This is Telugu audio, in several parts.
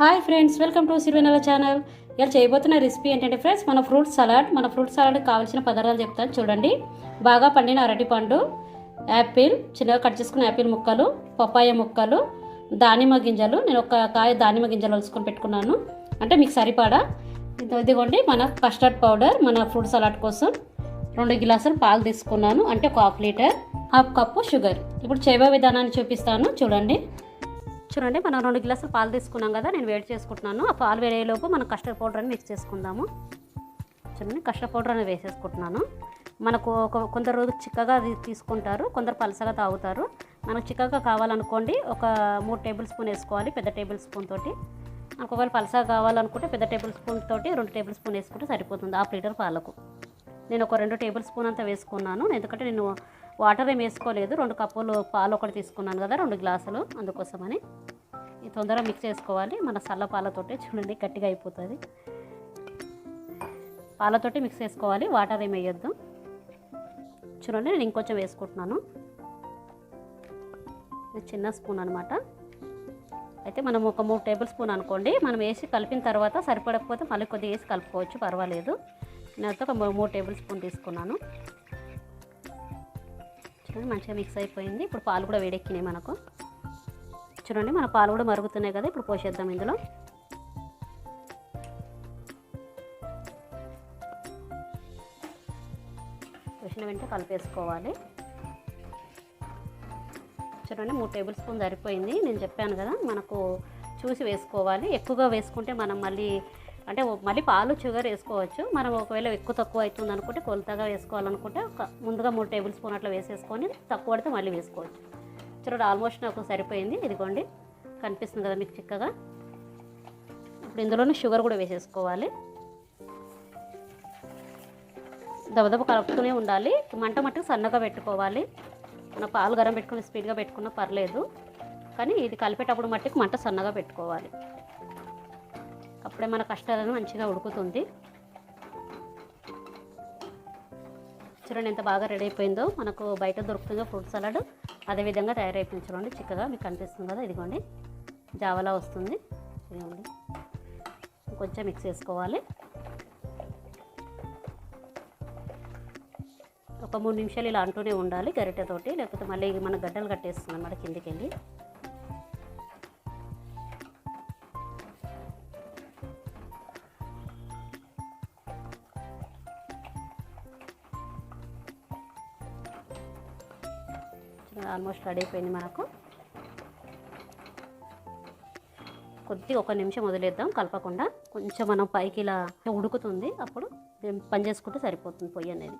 Hi friends welcome to Sirivenela channel. ఇలా చేయబోతున్న రెసిపీ ఏంటంటే ఫ్రెండ్స్ మన ఫ్రూట్ సలాడ్. మన ఫ్రూట్ సలాడ్ కావాల్సిన పదార్థాలు చెప్తాను చూడండి. బాగా పండిన అరటిపండు యాపిల్ చిన్నగా కట్ చేసుకున్న యాపిల్ ముక్కలు పపాయ ముక్కలు దానిమ్మ గింజలు. నేను ఒక కాయ దానిమ్మ గింజలు వలుసుకొని పెట్టుకున్నాను. అంటే మీకు సరిపడా? ఇదిగోండి మన కస్టర్డ్ పౌడర్ మన ఫ్రూట్ సలాడ్ కోసం రెండు గిలాసులు పాలు తీసుకున్నాను. అంటే ఒక half litre half cup sugar ఇప్పుడు చేయబో విధానాన్ని చూపిస్తాను. చూడండి. చూడండి మనం రెండు గ్లాసులు పాలు తీసుకున్నాం కదా నేను వేడి చేసుకుంటున్నాను. ఆ పాలు వేడేలోపు మనం కస్టర్డ్ పౌడర్ అని మిక్స్ చేసుకుందాము. చూడండి కస్టర్డ్ పౌడర్ అని వేసేసుకుంటున్నాను. మనకు ఒక కొందరు చిక్కగా అది తీసుకుంటారు కొందరు పలసగా తాగుతారు. మనకు చిక్కగా కావాలనుకోండి ఒక మూడు టేబుల్ స్పూన్ వేసుకోవాలి పెద్ద టేబుల్ స్పూన్ తోటి. మనకు ఒకవేళ పలసగా కావాలనుకుంటే పెద్ద టేబుల్ స్పూన్ తోటి రెండు టేబుల్ స్పూన్ వేసుకుంటే సరిపోతుంది హాఫ్ లీటర్ పాలకు. నేను ఒక రెండు టేబుల్ స్పూన్ అంతా వేసుకున్నాను. ఎందుకంటే నేను వాటర్ ఏం వేసుకోలేదు. రెండు కప్పులు పాలు ఒకటి తీసుకున్నాను కదా రెండు గ్లాసులు అందుకోసమని. ఇది తొందరగా మిక్స్ చేసుకోవాలి. మన సల్ల పాలతోటే చూడండి గట్టిగా అయిపోతుంది. పాలతోటి మిక్స్ చేసుకోవాలి. వాటర్ ఏమి వేయొద్దు. చూడండి నేను ఇంకొంచెం వేసుకుంటున్నాను. చిన్న స్పూన్ అనమాట అయితే మనం ఒక మూడు టేబుల్ స్పూన్ అనుకోండి. మనం వేసి కలిపిన తర్వాత సరిపడకపోతే మళ్ళీ కొద్దిగా వేసి కలుపుకోవచ్చు. పర్వాలేదు. నేనైతే ఒక మూడు టేబుల్ స్పూన్ తీసుకున్నాను. చూడండి మంచిగా మిక్స్ అయిపోయింది. ఇప్పుడు పాలు కూడా వేడెక్కినాయి మనకు. చూడండి మన పాలు కూడా మరుగుతున్నాయి కదా ఇప్పుడు పోసేద్దాం ఇందులో. పోసిన వెంటనే కలిపేసుకోవాలి. చూడండి మూడు టేబుల్ స్పూన్ సరిపోయింది. నేను చెప్పాను కదా మనకు చూసి వేసుకోవాలి. ఎక్కువగా వేసుకుంటే మనం మళ్ళీ అంటే మళ్ళీ పాలు షుగర్ వేసుకోవచ్చు. మనం ఒకవేళ ఎక్కువ తక్కువ అవుతుంది అనుకుంటే కొలతగా వేసుకోవాలనుకుంటే ఒక ముందుగా మూడు టేబుల్ స్పూన్ అట్లా వేసేసుకొని తక్కువ పడితే మళ్ళీ వేసుకోవచ్చు. చూడండి ఆల్మోస్ట్ నాకు సరిపోయింది. ఇదిగోండి కనిపిస్తుంది కదా మీకు చిక్కగా. ఇప్పుడు ఇందులోనే షుగర్ కూడా వేసేసుకోవాలి. దబదబ కలుపుతూనే ఉండాలి. మంట మట్టుకు సన్నగా పెట్టుకోవాలి. మన పాలు గరం పెట్టుకుని స్పీడ్గా పెట్టుకున్నా పర్లేదు. కానీ ఇది కలిపేటప్పుడు మట్టుకు మంట సన్నగా పెట్టుకోవాలి. అప్పుడే మన కష్టాలను మంచిగా ఉడుకుతుంది. చూడండి ఎంత బాగా రెడీ అయిపోయిందో. మనకు బయట దొరుకుతుందో ఫ్రూట్ సలాడ్. అదే విధంగా తయారైపోయింది చూడండి. చిక్కగా మీకు కనిపిస్తుంది కదా ఇదిగోండి. జావలా వస్తుంది. ఇదిగోండి. కొంచెం మిక్స్ చేసుకోవాలి. ఒక మూడు నిమిషాలు ఇలా అంటూనే ఉండాలి గరిటెతోటి. లేకపోతే మళ్ళీ మన గడ్డలు కట్టేస్తుంది అన్నమాట కిందికి వెళ్ళి ఆల్మోస్ట్ రెడీ అయిపోయింది మనకు. కొద్దిగా ఒక నిమిషం వదిలేద్దాం కలపకుండా. కొంచెం మనం పైకి ఇలా ఉడుకుతుంది అప్పుడు పని చేసుకుంటే సరిపోతుంది పొయ్యి అనేది.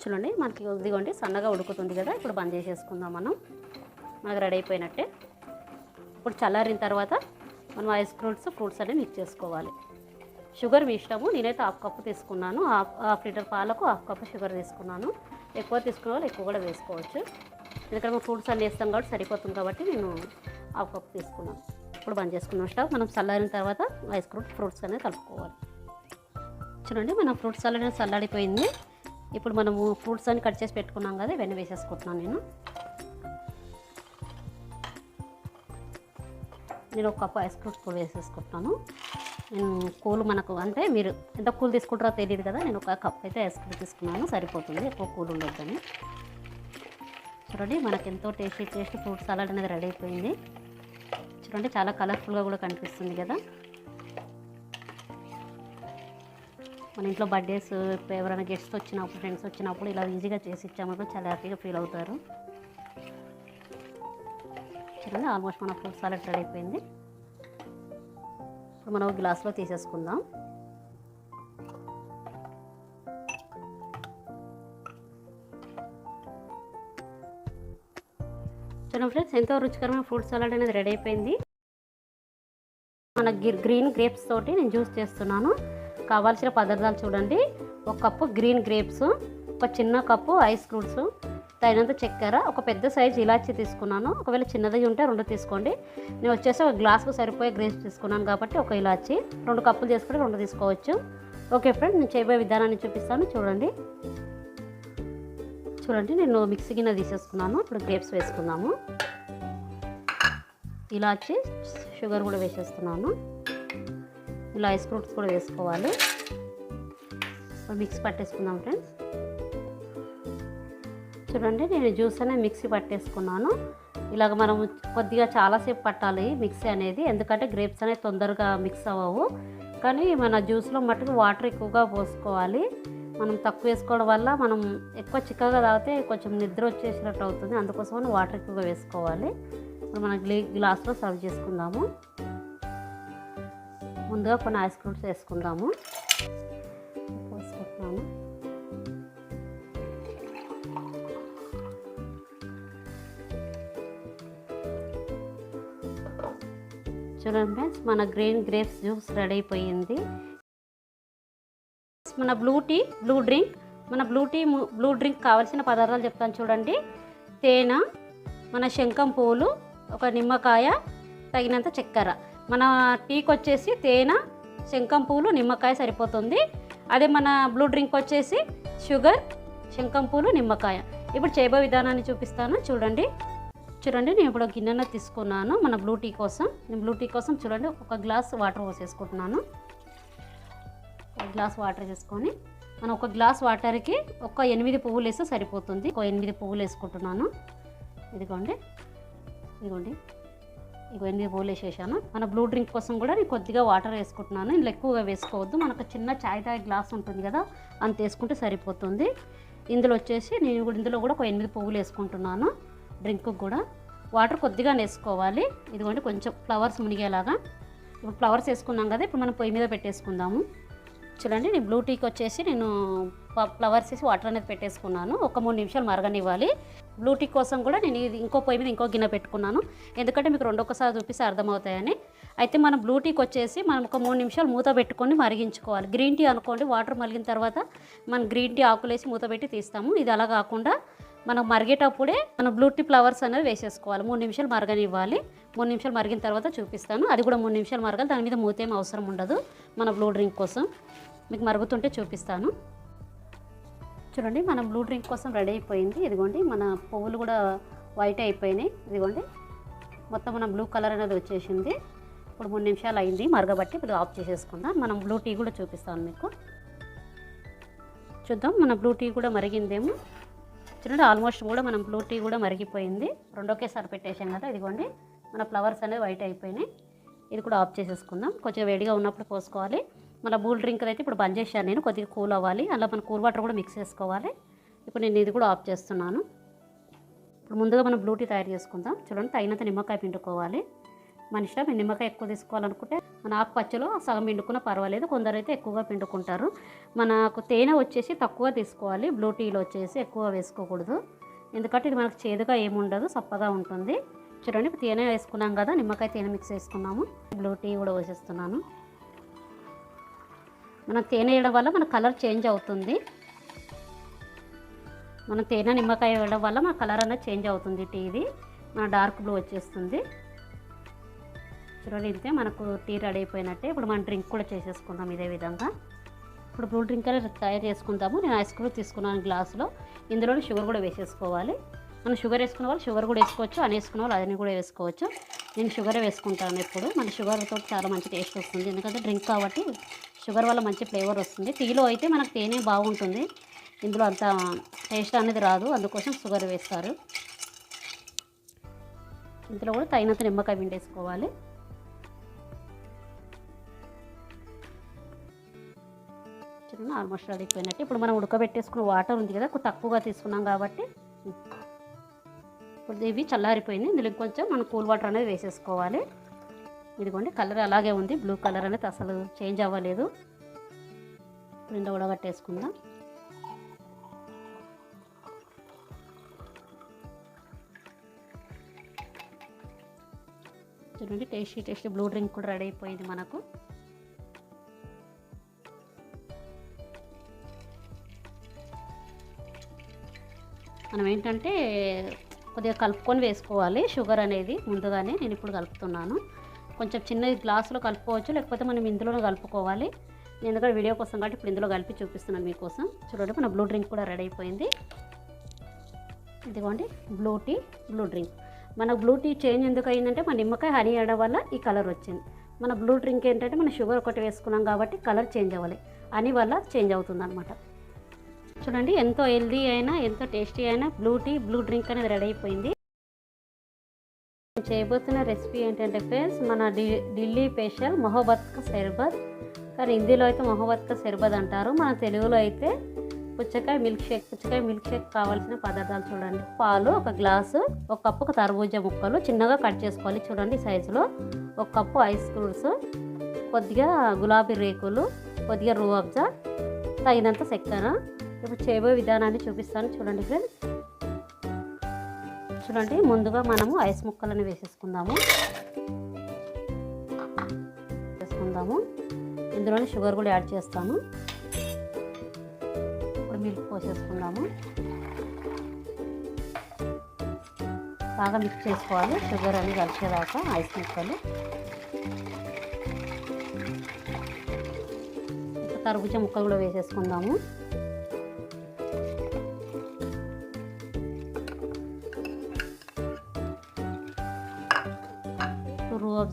చూడండి మనకి ఇదిగోండి సన్నగా ఉడుకుతుంది కదా ఇప్పుడు బంద్ చేసేసుకుందాం మనం. మనకు రెడీ అయిపోయినట్టే. ఇప్పుడు చల్లారిన తర్వాత మనం ఐస్ ఫ్రూట్స్ ఫ్రూట్స్ అనేవి మిక్స్ చేసుకోవాలి. షుగర్ మీ ఇష్టము నేనైతే హాఫ్ కప్పు తీసుకున్నాను. హాఫ్ హాఫ్ లీటర్ పాలకు హాఫ్ కప్పు షుగర్ తీసుకున్నాను. ఎక్కువ తీసుకున్న వాళ్ళు ఎక్కువ కూడా వేసుకోవచ్చు. ఎందుకంటే మనం ఫ్రూట్స్ అన్నీ వేస్తాం కాబట్టి సరిపోతుంది కాబట్టి నేను హాఫ్ కప్ తీసుకున్నాను. ఇప్పుడు బంద్ చేసుకున్నాం స్టవ్. మనం చల్లారిన తర్వాత ఐస్ క్రూట్ ఫ్రూట్స్ అనేది కలుపుకోవాలి. చూడండి మనం ఫ్రూట్స్ సలాడ్ అనేది చల్లాడిపోయింది ఇప్పుడు మనము ఫ్రూట్స్ అని కట్ చేసి పెట్టుకున్నాం కదా ఇవన్నీ వేసేసుకుంటున్నాను నేను. నేను ఒక కప్పు ఐస్ క్రూట్స్ కూడా వేసేసుకుంటున్నాను. కూల్ మనకు అంటే మీరు ఎంత కూల్ తీసుకుంటారో తెలియదు కదా నేను ఒక కప్ అయితే ఐస్ క్రీమ్ తీసుకున్నాను సరిపోతుంది. ఎక్కువ కూల్ ఉండొద్దని. చూడండి మనకు ఎంతో టేస్టీ టేస్టీ ఫ్రూట్ సలాడ్ అనేది రెడీ అయిపోయింది. చూడండి చాలా కలర్ఫుల్గా కూడా కనిపిస్తుంది కదా. మన ఇంట్లో బర్త్డేస్ ఎవరైనా గెస్ట్ వచ్చినప్పుడు ఫ్రెండ్స్ వచ్చినప్పుడు ఇలా ఈజీగా చేసి ఇచ్చామనుకో చాలా హ్యాపీగా ఫీల్ అవుతారు. చూడండి ఆల్మోస్ట్ మన ఫ్రూట్ సాలెడ్ రెడీ అయిపోయింది. ఇప్పుడు మనం గ్లాస్లో తీసేసుకుందాం. చూడండి ఫ్రెండ్స్ ఎంతో రుచికరమైన ఫ్రూట్ సలాడ్ అనేది రెడీ అయిపోయింది. మన గి- గ్రీన్ గ్రేప్స్ తోటి నేను జ్యూస్ చేస్తున్నాను. కావాల్సిన పదార్థాలు చూడండి. ఒక కప్పు గ్రీన్ గ్రేప్స్ ఒక చిన్న కప్పు ఐస్ ఫ్రూట్స్ తగినంత చక్కెర ఒక పెద్ద సైజు ఇలాచి తీసుకున్నాను. ఒకవేళ చిన్నది ఉంటే రెండు తీసుకోండి. నేను వచ్చేసి ఒక గ్లాస్కు సరిపోయే గ్రేప్స్ తీసుకున్నాను కాబట్టి ఒక ఇలాచి రెండు కప్పులు చేసుకుని రెండు తీసుకోవచ్చు. ఓకే ఫ్రెండ్ నేను చేయబోయే విధానాన్ని చూపిస్తాను. చూడండి. చూడండి నేను మిక్సీ గిన్నె తీసేసుకున్నాను. ఇప్పుడు గ్రేప్స్ వేసుకుందాము. ఇలాచి షుగర్ కూడా వేసేస్తున్నాను. ఇలా ఐస్ ఫ్రూట్స్ కూడా వేసుకోవాలి. మిక్స్ పట్టేసుకుందాం ఫ్రెండ్స్. చూడండి నేను జ్యూస్ అనేది మిక్సీ పట్టేసుకున్నాను. ఇలాగ మనం కొద్దిగా చాలాసేపు పట్టాలి మిక్సీ అనేది ఎందుకంటే గ్రేప్స్ అనేవి తొందరగా మిక్స్ అవ్వవు. కానీ మన జ్యూస్లో మటుకు వాటర్ ఎక్కువగా పోసుకోవాలి. మనం తక్కువ వేసుకోవడం వల్ల మనం ఎక్కువ చిక్కగా తాగితే కొంచెం నిద్ర వచ్చేసినట్టు అవుతుంది. అందుకోసమని వాటర్ ఎక్కువగా వేసుకోవాలి. ఇప్పుడు మనం గ్లీ గ్లాస్లో సర్వ్ చేసుకుందాము. ముందుగా కొన్ని ఐస్ ఫ్రూట్స్ వేసుకుందాము. పోసుకుంటున్నాము చూడండి ఫ్రెండ్స్ మన గ్రీన్ గ్రేప్స్ జ్యూస్ రెడీ అయిపోయింది. మన బ్లూ టీ బ్లూ డ్రింక్ మన బ్లూ టీ ము- బ్లూ డ్రింక్ కావాల్సిన పదార్థాలు చెప్తాను చూడండి. తేనె మన శంఖం పూలు ఒక నిమ్మకాయ తగినంత చక్కెర. మన టీకి వచ్చేసి తేనె శంఖం పూలు నిమ్మకాయ సరిపోతుంది. అదే మన బ్లూ డ్రింక్ వచ్చేసి షుగర్ శంఖం పూలు నిమ్మకాయ. ఇప్పుడు చేయబో విధానాన్ని చూపిస్తాను. చూడండి. చూడండి నేను ఇప్పుడు గిన్నెన తీసుకున్నాను. మన బ్లూ టీ కోసం. నేను బ్లూ టీ కోసం చూడండి ఒక గ్లాస్ వాటర్ పోసేసుకుంటున్నాను. ఒక గ్లాస్ వాటర్ వేసుకొని మనం ఒక గ్లాస్ వాటర్కి ఒక ఎనిమిది పువ్వులు వేస్తే సరిపోతుంది. ఒక ఎనిమిది పువ్వులు వేసుకుంటున్నాను. ఇదిగోండి. ఇదిగోండి. ఇగో ఎనిమిది పువ్వులు వేసేసాను. మన బ్లూ డ్రింక్ కోసం కూడా నేను కొద్దిగా వాటర్ వేసుకుంటున్నాను. ఇందులో ఎక్కువగా వేసుకోవద్దు. మనకు చిన్న చాయ్ తాగే గ్లాస్ ఉంటుంది కదా అంత వేసుకుంటే సరిపోతుంది. ఇందులో వచ్చేసి నేను కూడా ఇందులో కూడా ఒక ఎనిమిది పువ్వులు వేసుకుంటున్నాను. డ్రింక్ కూడా వాటర్ కొద్దిగా వేసుకోవాలి ఇదిగోండి కొంచెం ఫ్లవర్స్ మునిగేలాగా. ఇప్పుడు ఫ్లవర్స్ వేసుకున్నాం కదా ఇప్పుడు మనం పొయ్యి మీద పెట్టేసుకుందాము. చూడండి నేను బ్లూ టీకి వచ్చేసి నేను ఫ్లవర్స్ వేసి వాటర్ అనేది పెట్టేసుకున్నాను. ఒక మూడు నిమిషాలు మరగనివ్వాలి. బ్లూ టీ కోసం కూడా నేను ఇది ఇంకో పొయ్యి మీద ఇంకో గిన్నె పెట్టుకున్నాను. ఎందుకంటే మీకు రెండొకసారి చూపిస్తే అర్థమవుతాయని. అయితే మనం బ్లూ టీకి వచ్చేసి మనం ఒక మూడు నిమిషాలు మూత పెట్టుకొని మరిగించుకోవాలి. గ్రీన్ టీ అనుకోండి వాటర్ మరిగిన తర్వాత మనం గ్రీన్ టీ ఆకులు వేసి మూత పెట్టి తీస్తాము. ఇది అలా కాకుండా మనం మరిగేటప్పుడే మనం బ్లూ టీ ఫ్లవర్స్ అనేది వేసేసుకోవాలి. మూడు నిమిషాలు మరగనివ్వాలి. మూడు నిమిషాలు మరిగిన తర్వాత చూపిస్తాను. అది కూడా మూడు నిమిషాలు మరగాలి. దాని మీద మూత ఏం అవసరం ఉండదు. మన బ్లూ డ్రింక్ కోసం మీకు మరుగుతుంటే చూపిస్తాను. చూడండి మన బ్లూ డ్రింక్ కోసం రెడీ అయిపోయింది. ఇదిగోండి మన పువ్వులు కూడా వైట్ అయిపోయినాయి. ఇదిగోండి మొత్తం మన బ్లూ కలర్ అనేది వచ్చేసింది. ఇప్పుడు మూడు నిమిషాలు అయింది మరగబట్టి ఇప్పుడు ఆఫ్ చేసేసుకుందాం. మనం బ్లూ టీ కూడా చూపిస్తాను మీకు. చూద్దాం మన బ్లూ టీ కూడా మరిగిందేమో. చూడండి ఆల్మోస్ట్ కూడా మనం బ్లూ టీ కూడా మరిగిపోయింది. రెండోకేసారి పెట్టేసాం కదా ఇదిగోండి. మన ఫ్లవర్స్ అనేవి వైట్ అయిపోయినాయి. ఇది కూడా ఆఫ్ చేసేసుకుందాం. కొంచెం వేడిగా ఉన్నప్పుడు పోసుకోవాలి. మన బూల్ డ్రింక్ అయితే ఇప్పుడు బంద్ చేశాను నేను కొద్దిగా కూల్ అవ్వాలి. అలా మన కూల్ వాటర్ కూడా మిక్స్ చేసుకోవాలి. ఇప్పుడు నేను ఇది కూడా ఆఫ్ చేస్తున్నాను. ఇప్పుడు ముందుగా మనం బ్లూ టీ తయారు చేసుకుందాం. చూడండి తగినంత నిమ్మకాయ పిండుకోవాలి. మన ఇష్టం నిమ్మకాయ ఎక్కువ తీసుకోవాలనుకుంటే మన ఆకుపచ్చలో సగం పిండుకున్నా పర్వాలేదు. కొందరైతే ఎక్కువగా పిండుకుంటారు. మనకు తేనె వచ్చేసి తక్కువ తీసుకోవాలి. బ్లూ టీలో వచ్చేసి ఎక్కువ వేసుకోకూడదు. ఎందుకంటే ఇది మనకు చేదుగా ఏముండదు సప్పగా ఉంటుంది. చూడండి తేనె వేసుకున్నాం కదా నిమ్మకాయ తేనె మిక్స్ వేసుకున్నాము బ్లూ టీ కూడా వేసేస్తున్నాను మనం తేనె వేయడం వల్ల మన కలర్ చేంజ్ అవుతుంది. మనం తేనె నిమ్మకాయ వేయడం వల్ల మన కలర్ అనేది చేంజ్ అవుతుంది టీది మన డార్క్ బ్లూ వచ్చేస్తుంది. చూడండి ఇంతే మనకు టీ రెడీ అయిపోయినట్టే ఇప్పుడు మనం డ్రింక్ కూడా చేసేసుకుందాం ఇదే విధంగా. ఇప్పుడు బ్లూ డ్రింక్ అనేది తయారు చేసుకుందాము. నేను ఐస్ క్రీమ్ తీసుకున్నాను గ్లాసులో ఇందులో షుగర్ కూడా వేసేసుకోవాలి. మనం షుగర్ వేసుకున్న వాళ్ళు షుగర్ కూడా వేసుకోవచ్చు. అని వేసుకున్న వాళ్ళు అదని కూడా వేసుకోవచ్చు. నేను షుగర్ వేసుకుంటాను ఇప్పుడు. మన షుగర్తో చాలా మంచి టేస్ట్ వస్తుంది. ఎందుకంటే డ్రింక్ కాబట్టి షుగర్ వల్ల మంచి ఫ్లేవర్ వస్తుంది. టీలో అయితే మనకు తేనె బాగుంటుంది. ఇందులో అంత టేస్ట్ అనేది రాదు. అందుకోసం షుగర్ వేస్తారు. ఇందులో కూడా తగినంత నిమ్మకాయ పిండేసుకోవాలి. ఆల్మోస్ట్ రెడీ అయిపోయినట్టు. ఇప్పుడు మనం ఉడకబెట్టేసుకున్న వాటర్ ఉంది కదా తక్కువగా తీసుకున్నాం కాబట్టి. ఇప్పుడు ఇవి చల్లారిపోయింది. ఇందులో కొంచెం మనం కూల్ వాటర్ అనేది వేసేసుకోవాలి. ఇదిగోండి కలర్ అలాగే ఉంది. బ్లూ కలర్ అనేది అసలు చేంజ్ అవ్వలేదు. రెండు ఉడగట్టేసుకుందాం చూడండి టేస్టీ టేస్టీ బ్లూ డ్రింక్ కూడా రెడీ అయిపోయింది మనకు. మనం ఏంటంటే కొద్దిగా కలుపుకొని వేసుకోవాలి. షుగర్ అనేది ముందుగానే నేను ఇప్పుడు కలుపుతున్నాను. కొంచెం చిన్న గ్లాసులో కలుపుకోవచ్చు లేకపోతే మనం ఇందులోనే కలుపుకోవాలి. నేను ఎందుకంటే వీడియో కోసం కాబట్టి ఇప్పుడు ఇందులో కలిపి చూపిస్తున్నాను మీకోసం. చూడండి మన బ్లూ డ్రింక్ కూడా రెడీ అయిపోయింది. ఇదిగోండి బ్లూ టీ బ్లూ డ్రింక్. మన బ్లూ టీ చేంజ్ ఎందుకు అయిందంటే మన నిమ్మకాయ హనీ వేయడం వల్ల ఈ కలర్ వచ్చింది. మన బ్లూ డ్రింక్ ఏంటంటే మన షుగర్ ఒకటి వేసుకున్నాం కాబట్టి కలర్ చేంజ్ అవ్వాలి. హనీ వల్ల చేంజ్ అవుతుంది అనమాట చూడండి ఎంతో హెల్దీ అయినా ఎంతో టేస్టీ అయినా బ్లూ టీ బ్లూ డ్రింక్ అనేది రెడీ అయిపోయింది. చేయబోతున్న రెసిపీ ఏంటంటే ఫ్రెండ్స్ మన ఢి ఢిల్లీ స్పెషల్ మొహబత్క కా షర్బత్. కానీ హిందీలో అయితే మొహబత్క కా షర్బత్ అంటారు. మన తెలుగులో అయితే పుచ్చకాయ మిల్క్ షేక్ పుచ్చకాయ మిల్క్ షేక్ కావాల్సిన పదార్థాలు చూడండి. పాలు ఒక గ్లాసు ఒక కప్పు తర్బూజా ముక్కలు చిన్నగా కట్ చేసుకోవాలి చూడండి సైజులో ఒక కప్పు ఐస్ క్రీమ్స్ కొద్దిగా గులాబీ రేకులు కొద్దిగా రూఅబ్జా తగినంత చక్కెర ఇప్పుడు చేయబోయే విధానాన్ని చూపిస్తాను. చూడండి ఫ్రెండ్స్ చూడండి ముందుగా మనము ఐస్ ముక్కలను వేసేసుకుందాము. వేసుకుందాము. ఇందులోనే షుగర్ కూడా యాడ్ చేస్తాను ఇప్పుడు మిల్క్ పోసేసుకుందాము. బాగా మిక్స్ చేసుకోవాలి. షుగర్ అని కలిసేదాకా ఐస్ ముక్కలు. ఇప్పుడు కర్బూజా ముక్కలు కూడా వేసేసుకుందాము.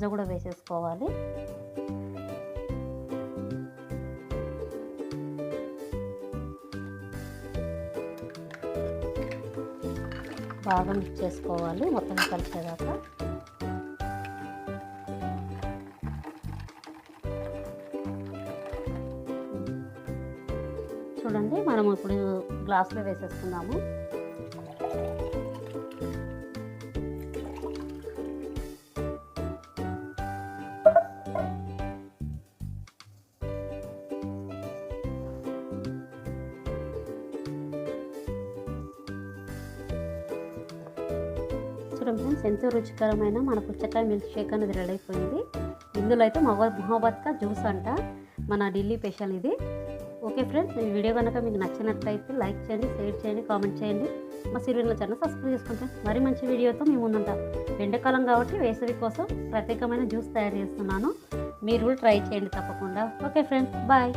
రూఅబ్జా కూడా వేసేసుకోవాలి. బాగా మిక్స్ చేసుకోవాలి మొత్తం కలిసేదాకా. చూడండి మనం ఇప్పుడు గ్లాస్లో వేసేసుకున్నాము. ఫ్రెండ్స్ ఎంతో రుచికరమైన మన పుచ్చకాయ మిల్క్ షేక్ అనేది రెడీ అయిపోయింది. ఇందులో అయితే మొహ మొహబత్కా జ్యూస్ అంట మన ఢిల్లీ స్పెషల్ ఇది. ఓకే ఫ్రెండ్స్ ఈ వీడియో కనుక మీకు నచ్చినట్లయితే లైక్ చేయండి షేర్ చేయండి కామెంట్ చేయండి. మా సీరియల్ ఛానల్ సబ్స్క్రైబ్ చేసుకుంటే మరి మంచి వీడియోతో మేము ముందుంటాం. ఎండాకాలం కాబట్టి వేసవి కోసం ప్రత్యేకమైన జ్యూస్ తయారు చేస్తున్నాను. మీరు కూడా ట్రై చేయండి తప్పకుండా. Okay friends bye.